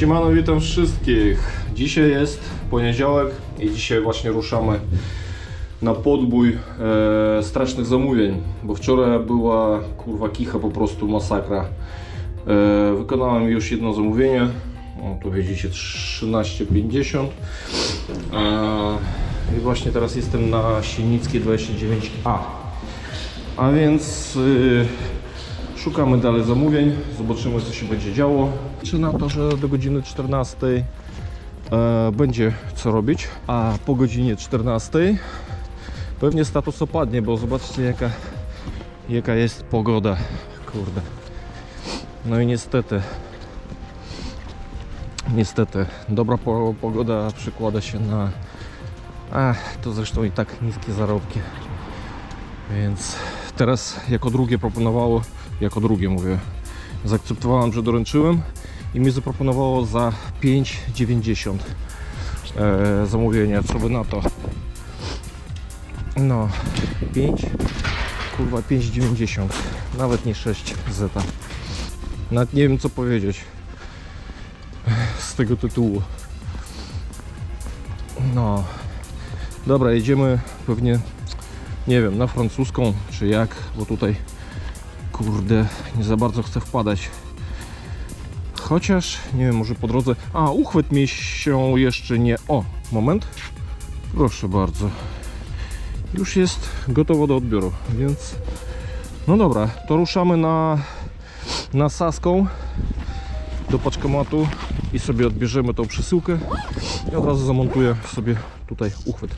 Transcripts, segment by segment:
Siemano, witam wszystkich. Dzisiaj jest poniedziałek i dzisiaj właśnie ruszamy na podbój e, strasznych zamówień, bo wczoraj była kurwa kicha, po prostu masakra. E, wykonałem już jedno zamówienie, o, tu widzicie 13,50 e, i właśnie teraz jestem na Silnickiej 29A. A więc y, szukamy dalej zamówień, zobaczymy co się będzie działo. Czy na to, że do godziny 14 e, będzie co robić, a po godzinie 14 pewnie status opadnie, bo zobaczcie jaka, jaka jest pogoda. Kurde. No i niestety, niestety, dobra po, pogoda przekłada się na, a to zresztą i tak niskie zarobki. Więc teraz jako drugie proponowało, jako drugie mówię, zaakceptowałem, że doręczyłem i mi zaproponowało za 5,90 e, zamówienie, co by na to? No, 5, kurwa 5,90, nawet nie 6 zeta. Nawet nie wiem co powiedzieć z tego tytułu. No, dobra, jedziemy pewnie nie wiem, na francuską czy jak, bo tutaj kurde, nie za bardzo chcę wpadać. Chociaż, nie wiem, może po drodze. A, uchwyt mi się jeszcze nie. O, moment. Proszę bardzo. Już jest gotowo do odbioru, więc. No dobra, to ruszamy na, na Saską do paczkomatu i sobie odbierzemy tą przesyłkę i od razu zamontuję sobie tutaj uchwyt.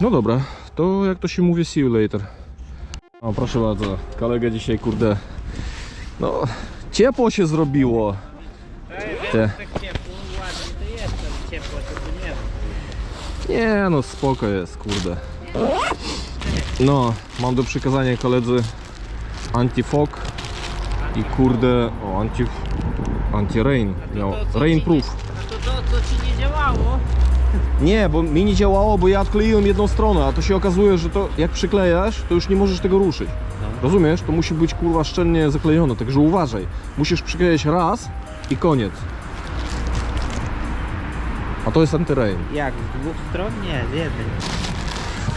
No dobra, to jak to się mówi, see you later. O, proszę bardzo, kolega dzisiaj, kurde, no, ciepło się zrobiło. Te. Nie no, spoko jest, kurde. No, mam do przekazania koledzy anti-fog i kurde, o, anti, anti-rain, miał, to co rain ci proof. A to to, co ci nie działało? Nie, bo mi nie działało, bo ja odkleiłem jedną stronę, a to się okazuje, że to jak przyklejasz, to już nie możesz tego ruszyć. Rozumiesz? To musi być kurwa szczelnie zaklejone, także uważaj. Musisz przyklejać raz i koniec. A to jest antyrain. Jak, z dwóch stron? Nie, z jednej.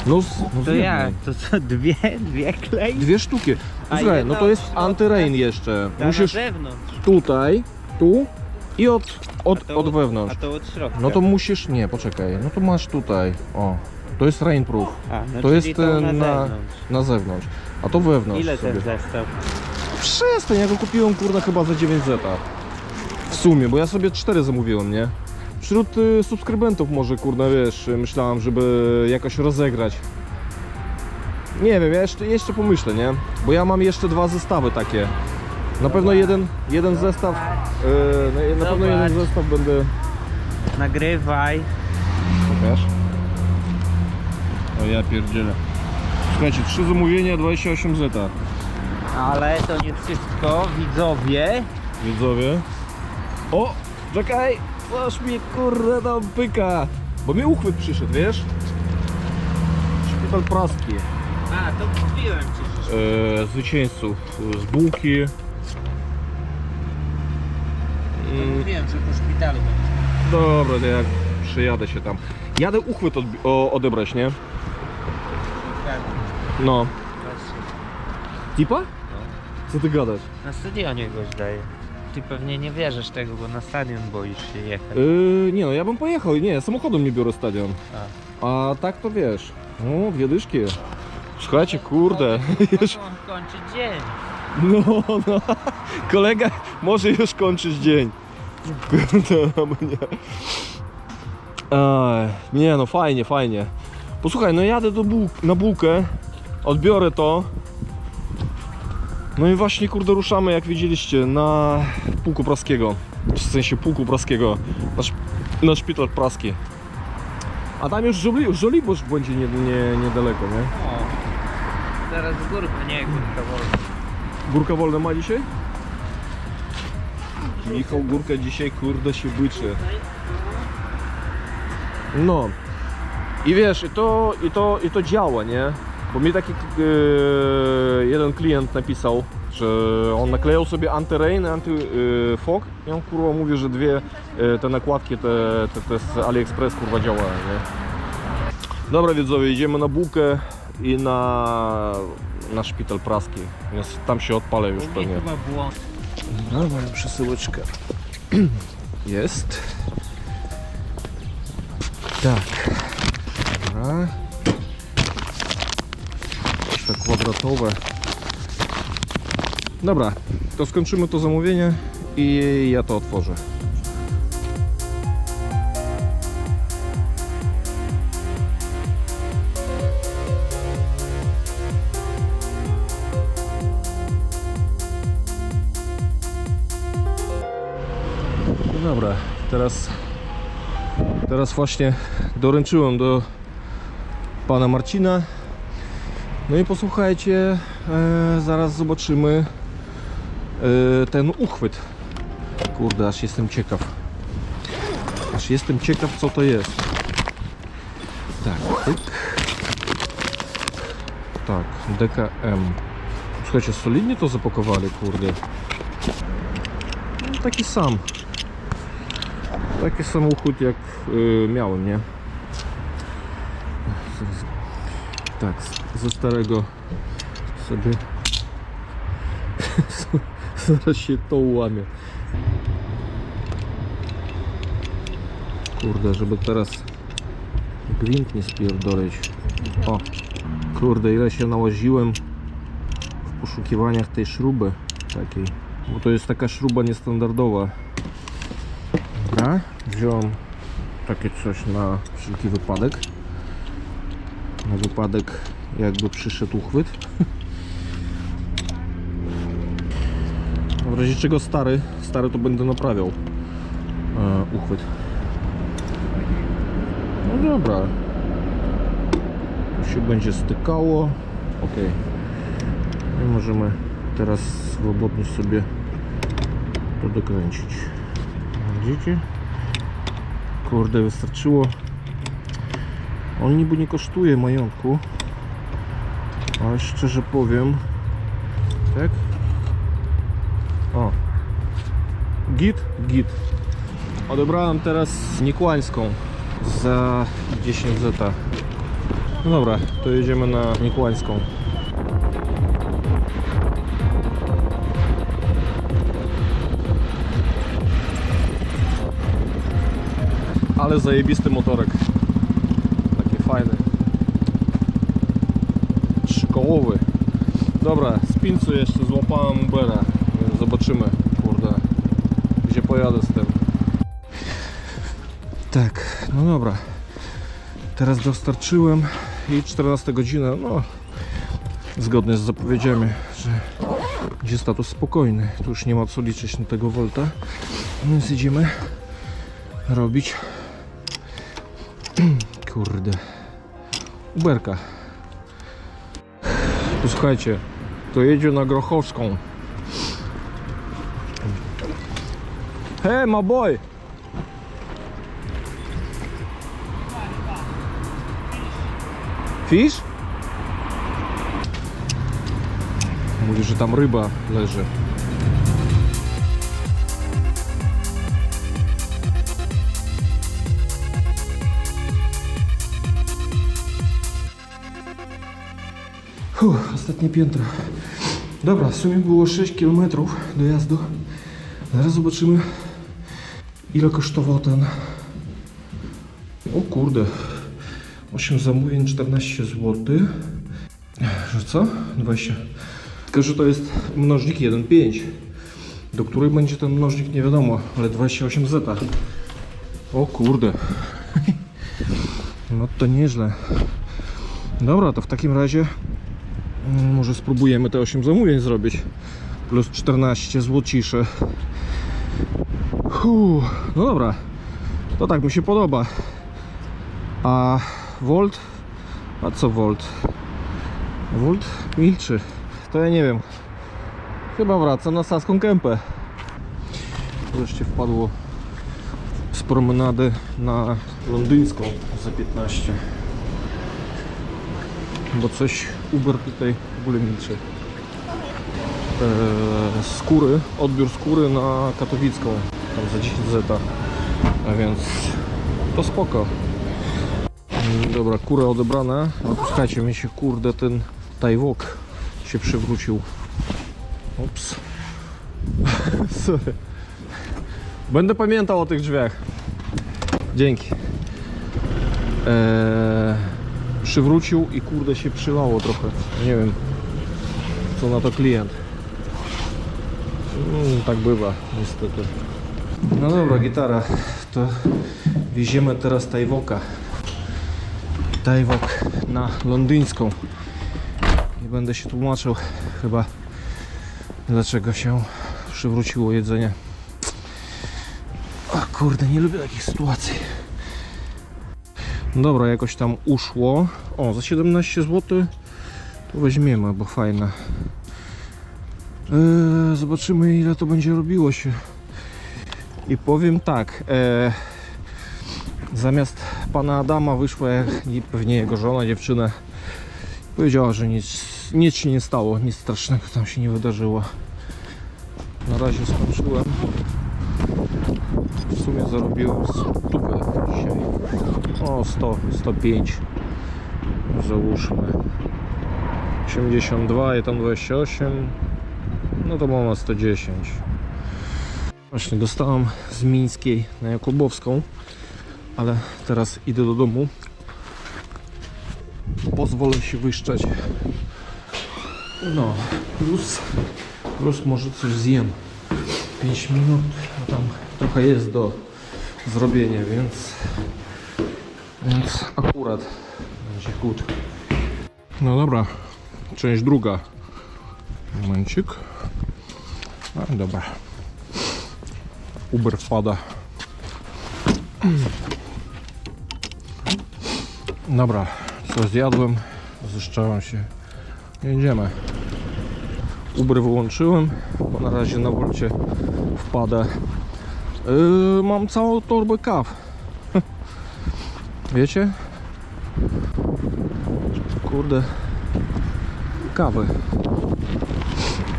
No, z- no z To jednej. jak? To co, dwie, dwie klei? Dwie sztuki. A Słuchaj, no jedna to jest od antyrain jeszcze. Ta Musisz na zewnątrz. tutaj, tu i od, od, A to od A wewnątrz. to od środka. No to musisz, nie, poczekaj, no to masz tutaj, o. To jest rainproof, A, no to czyli jest e, na, na, zewnątrz. na zewnątrz. A to wewnątrz Ile sobie. ten zestaw? Przestań, ja go kupiłem kurna chyba za 9 zeta. W sumie, bo ja sobie 4 zamówiłem, nie? Wśród y, subskrybentów może kurna wiesz, y, myślałem, żeby jakoś rozegrać. Nie wiem, ja jeszcze, jeszcze pomyślę, nie? Bo ja mam jeszcze dwa zestawy takie. Na pewno jeden, jeden zestaw, y, na, na pewno jeden Zobacz. zestaw będę... Nagrywaj. Pokaż. O ja pierdzielę. Słuchajcie, trzy zamówienia, 28 zeta. Ale to nie wszystko, widzowie. Widzowie. O! Czekaj! Coś mi kurde tam pyka! Bo mi uchwyt przyszedł, wiesz? Szpital praski. A, to mówiłem ci, że... E, zwycięzców z bułki. To mówiłem, że po szpitalu będzie. dobra, to jak przejadę się tam. Jadę uchwyt odebrać, nie? No. Tipa? Co ty gadasz? Na stadionie go zdaje. Ty pewnie nie wierzysz tego, bo na stadion boisz się jechać. Yy, nie no, ja bym pojechał. Nie, samochodem nie biorę stadion. A tak to wiesz. No, dwie dyszki. Słuchajcie, kurde. Już, Mogą kończyć dzień. no, no. Kolega może już kończyć dzień. Kurde, no mnie. Aj, nie no, fajnie, fajnie. Posłuchaj, no jadę do buł na bułkę, odbiorę to. No i właśnie, kurde, ruszamy, jak widzieliście, na pułku praskiego. W sensie pułku praskiego. Na, szp na szpital praski. A tam już Żoli, Żoliborz będzie nie, nie, niedaleko, nie? O, zaraz górka, nie górka wolna. Górka wolna ma dzisiaj? Michał Górka dzisiaj kurde się byczy. No. I wiesz, i to, i to, i to działa, nie? Bo mi taki e, jeden klient napisał, że on naklejał sobie anti-rain, anti-fog i on kurwa mówi, że dwie e, te nakładki te, te, te z AliExpress kurwa działają, nie? Dobra widzowie, idziemy na bułkę i na, na szpital praski. Więc Tam się odpalę już pewnie. Dobra, przesyłeczka. Jest. Tak. Kwadratowe. Dobra, to skończymy to zamówienie i ja to otworzę. No dobra, teraz teraz właśnie doręczyłem do pana Marcina. No i posłuchajcie, e, zaraz zobaczymy e, ten uchwyt. Kurde, aż jestem ciekaw. Aż jestem ciekaw, co to jest. Tak, tyk. Tak, DKM. Słuchajcie, solidnie to zapakowali, kurde. No, taki sam. Taki samochód jak y, miałem, nie? Zaraz- Tak, ze starego sobie zaraz się to ułamie. Kurde, żeby teraz gwint nie spierdolić. O, kurde, ile się nałaziłem w poszukiwaniach tej śruby takiej. Bo to jest taka śruba niestandardowa. Dobra, wziąłem takie coś na wszelki wypadek. Na wypadek jakby przyszedł uchwyt. W razie czego stary, stary to będę naprawiał e, uchwyt. No dobra. Tu się będzie stykało. Ok. I możemy teraz swobodnie sobie to dokręcić. Widzicie? Kurde, wystarczyło. On niby nie kosztuje majątku. Ale szczerze powiem. Tak? O. Git? Git. Odebrałem teraz Nikłańską za 10 zeta. No dobra, to jedziemy na Nikłańską. Ale zajebisty motorek. Fajny. Trzykołowy. Dobra, z Pincu jeszcze złapałem Ubera. Zobaczymy, kurde, gdzie pojadę z tym. Tak, no dobra. Teraz dostarczyłem i 14 godzina, no zgodnie z zapowiedziami, że będzie status spokojny. Tu już nie ma co liczyć na tego Volta. Więc idziemy robić Kurde. Uberka. Posłuchajcie, to jedzie na Grochowską. Hey, my boy! Fish? Mówi, że tam ryba leży. Ostatnie piętro. Dobra, w sumie było 6 km dojazdu. Zaraz zobaczymy ile kosztował ten. O kurde. 8 zamówień, 14 zł. Że co? 20. Tylko, że to jest mnożnik 1,5. Do której będzie ten mnożnik nie wiadomo, ale 28 zeta. O kurde. No to nieźle. Dobra, to w takim razie Może spróbujemy te 8 zamówień zrobić. Plus 14 złocisze. Uff, no dobra. To tak mi się podoba. A Volt? A co Volt? Volt milczy. To ja nie wiem. Chyba wracam na Saską Kępę. Wreszcie wpadło z promenady na londyńską za 15. Bo coś Uber tutaj w ogóle milczy. Eee, skóry, odbiór skóry na Katowicką, tam za 10 zeta. A więc to spoko. Mm, Dobra, kurę odebrane. A posłuchajcie, mi się kurde ten tajwok się przewrócił. Ups. Sorry. Będę pamiętał o tych drzwiach. Dzięki. Eee, przywrócił i kurde się przylało trochę. Nie wiem, co na to klient. Mm, tak bywa, niestety. No dobra, gitara. To wieziemy teraz Tajwoka. Tajwok na londyńską. Nie będę się tłumaczył chyba dlaczego się przywróciło jedzenie. O kurde, nie lubię takich sytuacji. Dobra, jakoś tam uszło. O, za 17 zł to weźmiemy, bo fajne. Eee, zobaczymy ile to będzie robiło się. I powiem tak, e, zamiast pana Adama wyszła i pewnie jego żona, dziewczyna. Powiedziała, że nic, nic się nie stało, nic strasznego tam się nie wydarzyło. Na razie skończyłem. W sumie zarobiłem stupę dzisiaj. O, 100, 105. Załóżmy. 82 i tam 28. No to mamy 110. Właśnie dostałem z Mińskiej na Jakubowską, ale teraz idę do domu. Pozwolę się wyszczeć. No, plus, plus może coś zjem. 5 minut, a tam trochę jest do zrobienia, więc, więc akurat będzie good. No dobra, część druga. Momencik. No dobra. Uber wpada. Dobra, co zjadłem, zeszczałem się. Jedziemy. Uber wyłączyłem, bo na razie na wolcie wpada. Yy, mam całą torbę kaw. Wiecie? Kurde. Kawy.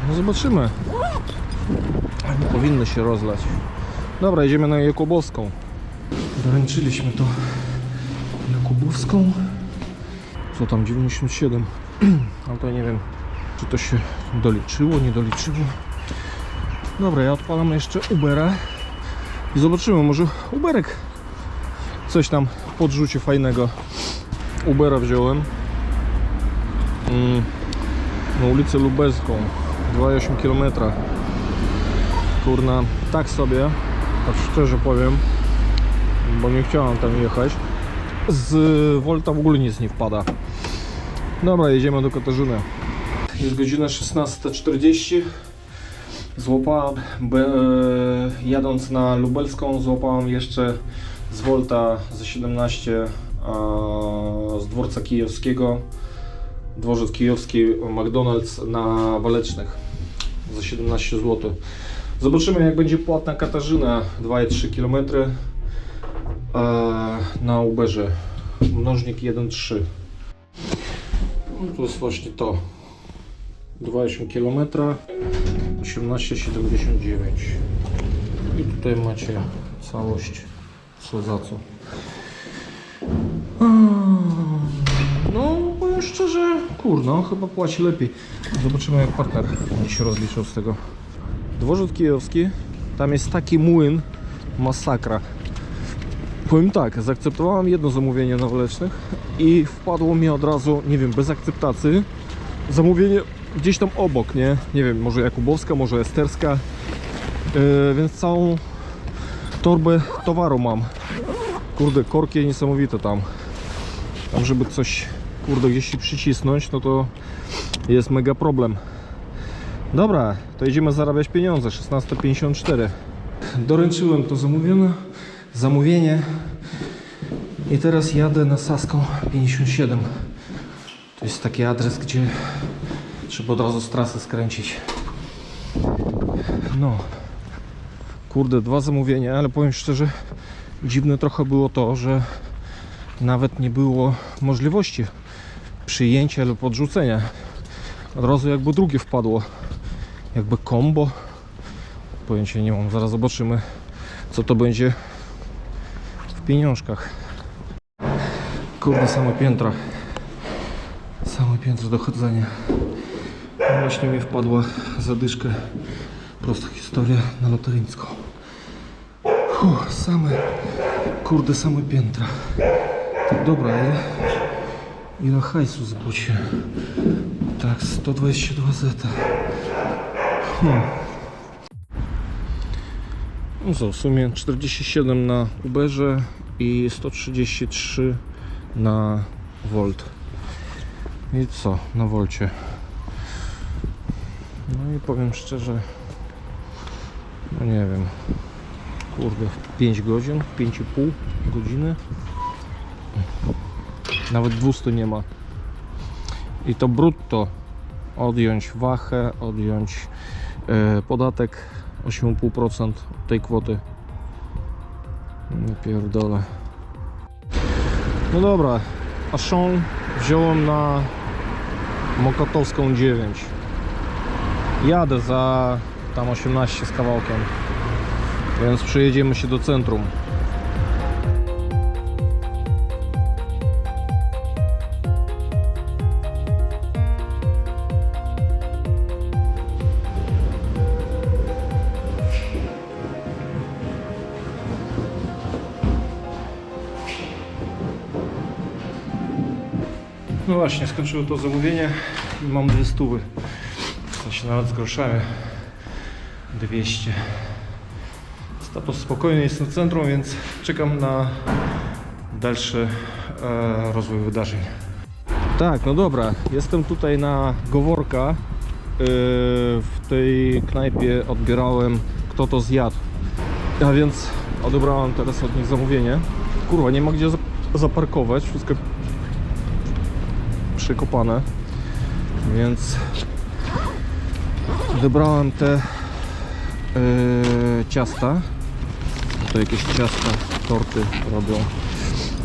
No zobaczymy. Powinny się rozlać. Dobra, jedziemy na Jakubowską. Doręczyliśmy to Jakubowską. Co tam, 97. Ale to nie wiem, czy to się doliczyło, nie doliczyło. Dobra, ja odpalam jeszcze Ubera i zobaczymy, może Uberek coś tam podrzuci fajnego. Ubera wziąłem mm, na ulicę Lubelską 2,8 km. Kurna, tak sobie, tak szczerze powiem, bo nie chciałem tam jechać. Z Volta w ogóle nic nie wpada. Dobra, jedziemy do Katarzyny. Jest godzina 16.40. Złapałem, e, jadąc na Lubelską, złapałem jeszcze z Volta za 17 a, z dworca kijowskiego. Dworzec kijowski McDonald's na Walecznych za 17 zł. Zobaczymy jak będzie płatna Katarzyna 2,3 km na Uberze. Mnożnik 1,3. No to jest właśnie to. 2,8 km 18,79 i tutaj macie całość co za co? No powiem szczerze kurno chyba płaci lepiej. Zobaczymy jak partner będzie się rozliczał z tego. Dworzec kijowski tam jest taki młyn masakra. Powiem tak, zaakceptowałem jedno zamówienie na Walecznych i wpadło mi od razu, nie wiem, bez akceptacji zamówienie gdzieś tam obok, nie? Nie wiem, może Jakubowska, może Esterska, yy, więc całą torbę towaru mam. Kurde, korki niesamowite tam. Tam, żeby coś, kurde, gdzieś się przycisnąć, no to jest mega problem. Dobra, to jedziemy zarabiać pieniądze, 16,54. Doręczyłem to zamówione, zamówienie i teraz jadę na Saską 57. To jest taki adres, gdzie trzeba od razu z trasy skręcić. No. Kurde, dwa zamówienia, ale powiem szczerze, dziwne trochę było to, że nawet nie było możliwości przyjęcie lub odrzucenie. Od razu jakby drugie wpadło. Jakby combo. Pojęcia nie mam. Zaraz zobaczymy co to będzie w pieniążkach. Kurde, same piętra. Same piętro do chodzenia. Właśnie mi wpadła zadyszkę. Prosta historia na loteryńską. Fuh, same, kurde, same piętra. Tak, dobra, ile, ile hajsu zbucie? Tak, 122 zeta. Hmm. No co, w sumie 47 na Uberze i 133 na Volt. I co, na Volcie. No i powiem szczerze, no nie wiem, kurde, 5 godzin, 5,5 godziny. Nawet 200 nie ma. I to brutto. Odjąć wachę, odjąć e, podatek 8,5% od tej kwoty. Nie pierdolę. No dobra, a Sean wziąłem na Mokotowską 9. Jadę za tam 18 z kawałkiem. Więc przejedziemy się do centrum. No właśnie, skończyło to zamówienie i mam dwie stówy. To się nawet z groszami. 200. Status spokojny jest na centrum, więc czekam na dalszy e, rozwój wydarzeń. Tak, no dobra, jestem tutaj na Goworka. Yy, w tej knajpie odbierałem kto to zjadł. A więc odebrałem teraz od nich zamówienie. Kurwa, nie ma gdzie zap- zaparkować, wszystko przykopane. Więc wybrałem te yy, ciasta. To jakieś ciasta, torty robią.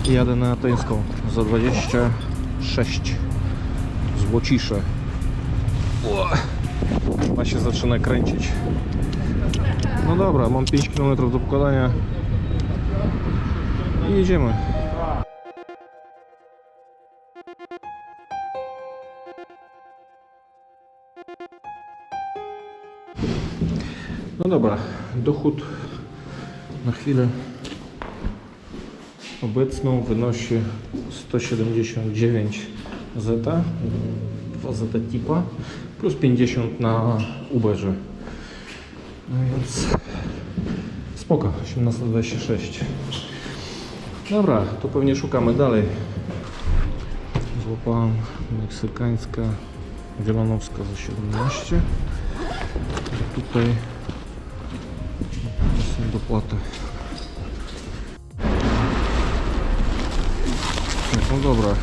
I jadę na Ateńską za 26 złocisze. Chyba się zaczyna kręcić. No dobra, mam 5 km do pokonania. I jedziemy. No dobra, dochód na chwilę obecną wynosi 179 zeta, 2 zeta tipa, plus 50 na Uberze. No więc spoko, 1826. Dobra, to pewnie szukamy dalej. Złapałem meksykańska Wielonowska za 17. A tutaj są dopłaty. No dobra.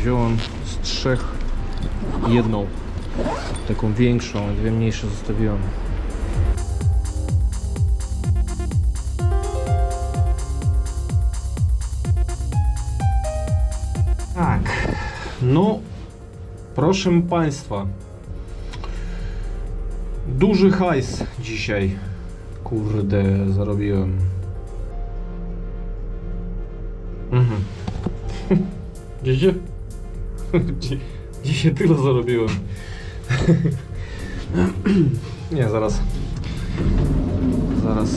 Wziąłem z trzech jedną. Taką większą, dwie mniejsze zostawiłem. Tak. No, proszę Państwa. Duży hajs dzisiaj. Kurde, zarobiłem. Mhm. Widzicie? Dzi- Dzisiaj tyle zarobiłem. Nie, zaraz. Zaraz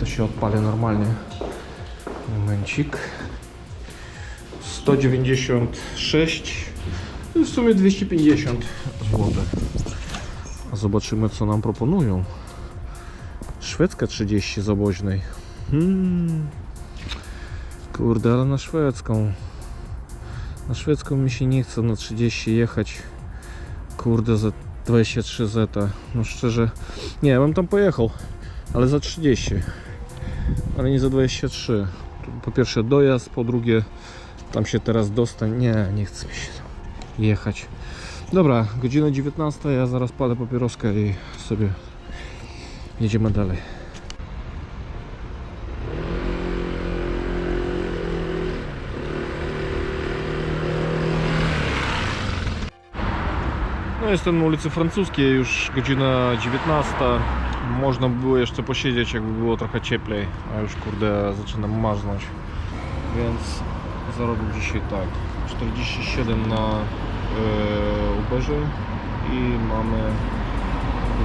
to się odpali normalnie. Momencik. 196 i w sumie 250 zł. Zobaczymy co nam proponują. Szwedzka 30 z oboźnej. Hmm. Kurde, ale na szwedzką. Na szwedzką mi się nie chce na 30 jechać. Kurde, za 23 zeta. No szczerze, nie, bym tam pojechał, ale za 30. Ale nie za 23. Po pierwsze dojazd, po drugie tam się teraz dostań. Nie, nie chce mi się jechać. Dobra, godzina 19, ja zaraz palę papieroskę i sobie jedziemy dalej. jestem na ulicy Francuskiej, już godzina 19. Można by było jeszcze posiedzieć, jakby było trochę cieplej, a już kurde zaczynam marznąć. Więc zarobił dzisiaj tak. 47 na e, Uberze i mamy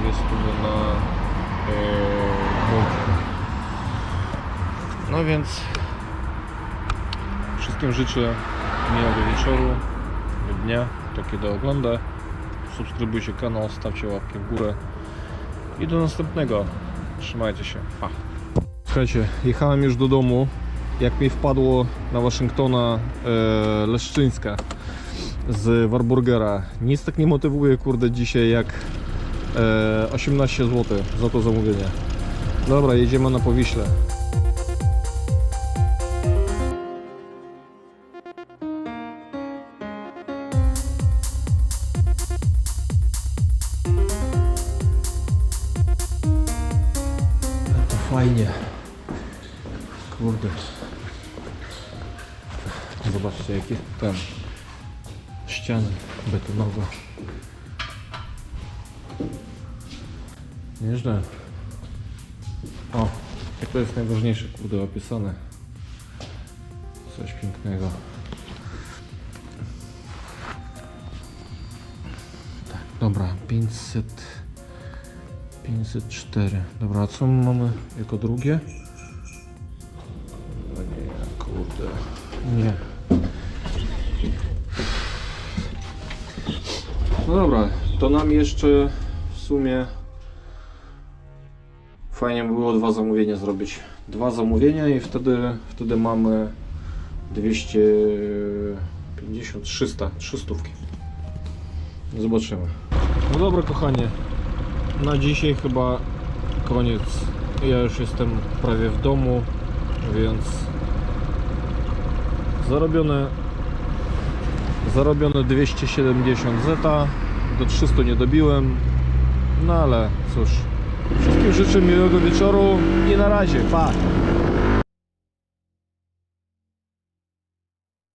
200 na. No więc wszystkim życzę miłego wieczoru, dnia, to kiedy ogląda. Subskrybujcie kanał, stawcie łapkę w górę i do następnego. Trzymajcie się. Pa. Słuchajcie, jechałem już do domu. Jak mi wpadło na Waszyngtona e, Leszczyńska z Warburgera. Nic tak nie motywuje, kurde, dzisiaj jak 18 zł za to zamówienie. Dobra, jedziemy na Powiśle. To fajnie. Kurde. Zobaczcie jakie ten ściany betonowe. Nieźle. O, jak to jest najważniejsze, kurde, opisane. Coś pięknego. Tak, dobra, 500 504. Dobra, a co my mamy jako drugie? O nie, kurde. Nie. No dobra, to nam jeszcze w sumie fajnie by było dwa zamówienia zrobić. Dwa zamówienia i wtedy, wtedy mamy 250, 300, 300. Zobaczymy. No dobra, kochanie. Na dzisiaj chyba koniec. Ja już jestem prawie w domu, więc zarobione zarobione 270 zeta. Do 300 nie dobiłem. No ale cóż. Wszystkim życzę miłego wieczoru i na razie. Pa!